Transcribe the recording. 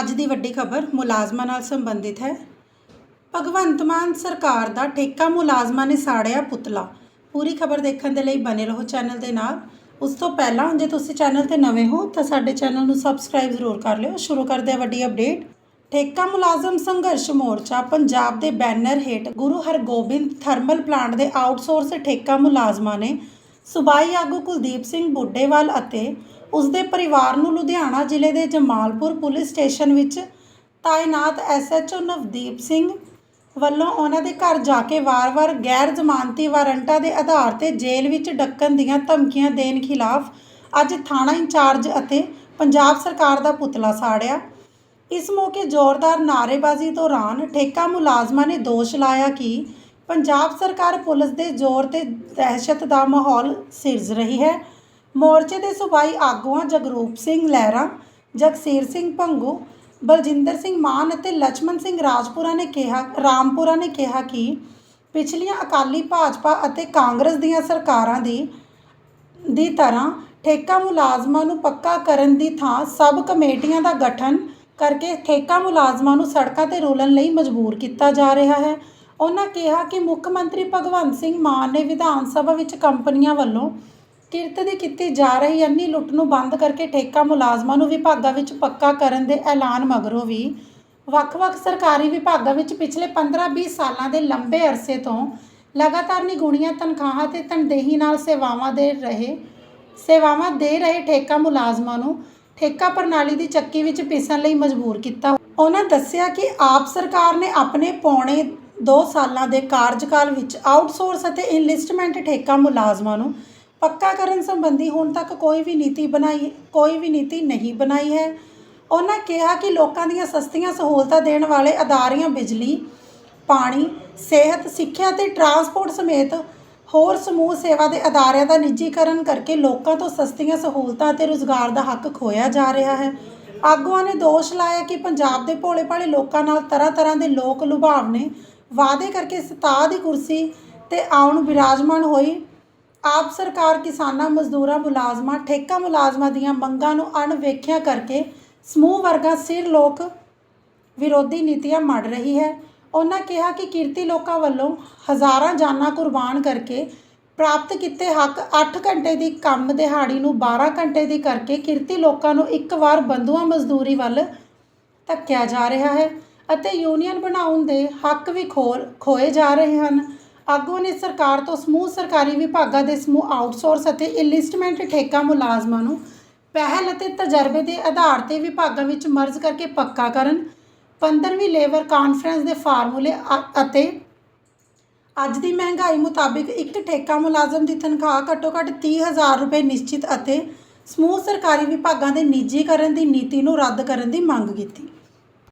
ਅੱਜ ਦੀ ਵੱਡੀ ਖਬਰ ਮੁਲਾਜ਼ਮਾਂ ਨਾਲ ਸੰਬੰਧਿਤ ਹੈ। ਭਗਵੰਤ ਮਾਨ ਸਰਕਾਰ ਦਾ ਠੇਕਾ ਮੁਲਾਜ਼ਮਾਂ ਨੇ ਸਾੜਿਆ ਪੁਤਲਾ। ਪੂਰੀ ਖਬਰ ਦੇਖਣ ਦੇ ਲਈ ਬਨੇ ਰਹੋ ਚੈਨਲ ਦੇ ਨਾਲ। ਉਸ ਤੋਂ ਪਹਿਲਾਂ ਜੇ ਤੁਸੀਂ ਚੈਨਲ ਤੇ ਨਵੇਂ ਹੋ ਤਾਂ ਸਾਡੇ ਚੈਨਲ ਨੂੰ ਸਬਸਕ੍ਰਾਈਬ ਜ਼ਰੂਰ ਕਰ ਲਿਓ। ਸ਼ੁਰੂ ਕਰਦੇ ਹਾਂ ਵੱਡੀ ਅਪਡੇਟ। ਠੇਕਾ ਮੁਲਾਜ਼ਮ ਸੰਘਰਸ਼ ਮੋਰਚਾ ਪੰਜਾਬ ਦੇ ਬੈਨਰ ਹੇਠ ਗੁਰੂ ਹਰਗੋਬਿੰਦ ਥਰਮਲ ਪਲਾਂਟ ਦੇ ਆਊਟਸੋਰਸ ਠੇਕਾ ਮੁਲਾਜ਼ਮਾਂ ਨੇ ਸੂਬਾਈ ਆਗੂ ਕੁਲਦੀਪ ਸਿੰਘ ਬੁੱਢੇਵਾਲ ਅਤੇ ਉਸ ਦੇ ਪਰਿਵਾਰ ਨੂੰ ਲੁਧਿਆਣਾ ਜ਼ਿਲ੍ਹੇ ਦੇ ਜਮਾਲਪੁਰ ਪੁਲਿਸ ਸਟੇਸ਼ਨ ਵਿੱਚ ਤਾਇਨਾਤ ਐਸਐਚਓ ਨਵਦੀਪ ਸਿੰਘ ਵੱਲੋਂ ਉਹਨਾਂ ਦੇ ਘਰ ਜਾ ਕੇ ਵਾਰ-ਵਾਰ ਗੈਰ ਜ਼ਮਾਨਤੀ ਵਾਰੰਟਾਂ ਦੇ ਆਧਾਰ ਤੇ ਜੇਲ੍ਹ ਵਿੱਚ ਡੱਕਣ ਦੀਆਂ ਧਮਕੀਆਂ ਦੇਣ ਖਿਲਾਫ ਅੱਜ ਥਾਣਾ ਇੰਚਾਰਜ ਅਤੇ ਪੰਜਾਬ ਸਰਕਾਰ ਦਾ ਪੁਤਲਾ ਸਾੜਿਆ। ਇਸ ਮੌਕੇ ਜ਼ੋਰਦਾਰ ਨਾਅਰੇਬਾਜ਼ੀ ਦੌਰਾਨ ਠੇਕਾ ਮੁਲਾਜ਼ਮਾਂ ਨੇ ਦੋਸ਼ ਲਾਇਆ ਕਿ ਪੰਜਾਬ ਸਰਕਾਰ ਪੁਲਿਸ ਦੇ ਜ਼ੋਰ ਤੇ ਦਹਿਸ਼ਤ ਦਾ ਮਾਹੌਲ ਸਿਰਜ ਰਹੀ ਹੈ। ਮੋਰਚੇ ਦੇ ਸੁਬਾਈ ਆਗੂਆਂ ਜਗਰੂਪ ਸਿੰਘ ਲਹਿਰਾ, ਜਗਸੀਰ ਸਿੰਘ ਭੰਗੂ, ਬਲਜਿੰਦਰ ਸਿੰਘ ਮਾਨ ਅਤੇ ਲਛਮਣ ਸਿੰਘ ਰਾਜਪੁਰਾ ਨੇ ਕਿਹਾ, ਰਾਮਪੁਰਾ ਨੇ ਕਿਹਾ ਕਿ ਪਿਛਲੀਆਂ ਅਕਾਲੀ ਭਾਜਪਾ ਅਤੇ ਕਾਂਗਰਸ ਦੀਆਂ ਸਰਕਾਰਾਂ ਦੀ ਦੀ ਤਰ੍ਹਾਂ ਠੇਕਾ ਮੁਲਾਜ਼ਮਾਂ ਨੂੰ ਪੱਕਾ ਕਰਨ ਦੀ ਥਾਂ ਸਭ ਕਮੇਟੀਆਂ ਦਾ ਗਠਨ ਕਰਕੇ ਠੇਕਾ ਮੁਲਾਜ਼ਮਾਂ ਨੂੰ ਸੜਕਾਂ ਤੇ ਰੋਲਣ ਲਈ ਮਜਬੂਰ ਕੀਤਾ ਜਾ ਰਿਹਾ ਹੈ। ਉਹਨਾਂ ਕਿਹਾ ਕਿ ਮੁੱਖ ਮੰਤਰੀ ਭਗਵੰਤ ਸਿੰਘ ਮਾਨ ਨੇ ਵਿਧਾਨ ਸਭਾ ਵਿੱਚ ਕੰਪਨੀਆਂ ਵੱਲੋਂ ਕਿਰਤ ਦੀ ਕੀਤੀ ਜਾ ਰਹੀ ਅੰਨੀ ਲੁੱਟ ਨੂੰ ਬੰਦ ਕਰਕੇ ਠੇਕਾ ਮੁਲਾਜ਼ਮਾਂ ਨੂੰ ਵਿਭਾਗਾਂ ਵਿੱਚ ਪੱਕਾ ਕਰਨ ਦੇ ਐਲਾਨ ਮਗਰੋਂ ਵੀ ਵੱਖ-ਵੱਖ ਸਰਕਾਰੀ ਵਿਭਾਗਾਂ ਵਿੱਚ ਪਿਛਲੇ 15-20 ਸਾਲਾਂ ਦੇ ਲੰਬੇ ਅਰਸੇ ਤੋਂ ਲਗਾਤਾਰ ਨਿਗੁਣੀਆਂ ਤਨਖਾਹਾਂ ਤੇ ਤਨਦੇਹੀ ਨਾਲ ਸੇਵਾਵਾਂ ਦੇ ਰਹੇ, ਸੇਵਾਵਾਂ ਦੇ ਰਹੇ ਠੇਕਾ ਮੁਲਾਜ਼ਮਾਂ ਨੂੰ ਠੇਕਾ ਪ੍ਰਣਾਲੀ ਦੀ ਚੱਕੀ ਵਿੱਚ ਪਿਸਣ ਲਈ ਮਜਬੂਰ ਕੀਤਾ। ਉਹਨਾਂ ਦੱਸਿਆ ਕਿ ਆਪ ਸਰਕਾਰ ਨੇ ਆਪਣੇ ਪੌਣੇ 2 ਸਾਲਾਂ ਦੇ ਕਾਰਜਕਾਲ ਵਿੱਚ ਆਊਟਸੋਰਸ ਅਤੇ ਇਨਲਿਸਟਮੈਂਟ ਠੇਕਾ ਮੁਲਾਜ਼ਮਾਂ ਨੂੰ ਪੱਕਾ ਕਰਨ ਸੰਬੰਧੀ ਹੁਣ ਤੱਕ ਕੋਈ ਵੀ ਨੀਤੀ ਬਣਾਈ, ਕੋਈ ਵੀ ਨੀਤੀ ਨਹੀਂ ਬਣਾਈ ਹੈ। ਉਹਨਾਂ ਕਿਹਾ ਕਿ ਲੋਕਾਂ ਦੀਆਂ ਸਸਤੀਆਂ ਸਹੂਲਤਾਂ ਦੇਣ ਵਾਲੇ ਅਦਾਰਿਆਂ ਬਿਜਲੀ, ਪਾਣੀ, ਸਿਹਤ, ਸਿੱਖਿਆ ਤੇ ਟਰਾਂਸਪੋਰਟ ਸਮੇਤ ਹੋਰ ਸਮੂਹ ਸੇਵਾ ਦੇ ਅਦਾਰਿਆਂ ਦਾ ਨਿੱਜੀਕਰਨ ਕਰਕੇ ਲੋਕਾਂ ਤੋਂ ਸਸਤੀਆਂ ਸਹੂਲਤਾਂ ਤੇ ਰੁਜ਼ਗਾਰ ਦਾ ਹੱਕ ਖੋਇਆ ਜਾ ਰਿਹਾ ਹੈ। ਆਗੂਆਂ ਨੇ ਦੋਸ਼ ਲਾਇਆ ਕਿ ਪੰਜਾਬ ਦੇ ਭੋਲੇ-ਭਾਲੇ ਲੋਕਾਂ ਨਾਲ ਤਰ੍ਹਾਂ-ਤਰ੍ਹਾਂ ਦੇ ਲੋਕ ਲੁਭਾਵ ਨੇ ਵਾਅਦੇ ਕਰਕੇ ਸਤਾ ਦੀ ਕੁਰਸੀ ਤੇ ਆਉਣ ਵਿਰਾਜਮਾਨ ਹੋਈ। ਆਪ ਸਰਕਾਰ ਕਿਸਾਨਾਂ, ਮਜ਼ਦੂਰਾਂ, ਮੁਲਾਜ਼ਮਾਂ, ਠੇਕਾ ਮੁਲਾਜ਼ਮਾਂ ਦੀਆਂ ਮੰਗਾਂ ਨੂੰ ਅਣਵੇਖਿਆ ਕਰਕੇ ਸਮੂਹ ਵਰਗਾ ਸਿਰ ਲੋਕ ਵਿਰੋਧੀ ਨੀਤੀਆਂ ਮੜ ਰਹੀ ਹੈ। ਉਹਨਾਂ ਕਿਹਾ ਕਿ ਕਿਰਤੀ ਲੋਕਾਂ ਵੱਲੋਂ ਹਜ਼ਾਰਾਂ ਜਾਨਾਂ ਕੁਰਬਾਨ ਕਰਕੇ ਪ੍ਰਾਪਤ ਕੀਤੇ ਹੱਕ 8 ਘੰਟੇ ਦੀ ਕੰਮ ਦਿਹਾੜੀ ਨੂੰ 12 ਘੰਟੇ ਦੀ ਕਰਕੇ ਕਿਰਤੀ ਲੋਕਾਂ ਨੂੰ ਇੱਕ ਵਾਰ ਬੰਦੂਆ ਮਜ਼ਦੂਰੀ ਵੱਲ ਧੱਕਿਆ ਜਾ ਰਿਹਾ ਹੈ। ਅਤੇ ਯੂਨੀਅਨ ਬਣਾਉਣ ਦੇ ਹੱਕ ਵੀ ਖੋਰ ਖੋਏ ਜਾ ਰਹੇ ਹਨ। ਆਗੂ ਨੇ ਸਰਕਾਰ ਤੋਂ ਸਮੂਹ ਸਰਕਾਰੀ ਵਿਭਾਗਾਂ ਦੇ ਸਮੂਹ ਆਊਟਸੋਰਸ ਅਤੇ ਇਨਲਿਸਟਮੈਂਟ ਠੇਕਾ ਮੁਲਾਜ਼ਮਾਂ ਨੂੰ ਪਹਿਲ ਅਤੇ ਤਜਰਬੇ ਦੇ ਆਧਾਰ ਤੇ ਵਿਭਾਗਾਂ ਵਿੱਚ ਮਰਜ ਕਰਕੇ ਪੱਕਾ ਕਰਨ 15ਵੀਂ ਲੇਬਰ ਕਾਨਫਰੰਸ ਦੇ ਫਾਰਮੂਲੇ ਅ- ਅਤੇ ਅੱਜ ਦੀ ਮਹਿੰਗਾਈ ਮੁਤਾਬਿਕ ਇੱਕ ਠੇਕਾ ਮੁਲਾਜ਼ਮ ਦੀ ਤਨਖਾਹ ਘੱਟੋ-ਘੱਟ 30000 ਰੁਪਏ ਨਿਸ਼ਚਿਤ ਅਤੇ ਸਮੂਹ ਸਰਕਾਰੀ ਵਿਭਾਗਾਂ ਦੇ ਨਿੱਜੀਕਰਨ ਦੀ ਨੀਤੀ ਨੂੰ ਰੱਦ ਕਰਨ ਦੀ ਮੰਗ ਕੀਤੀ।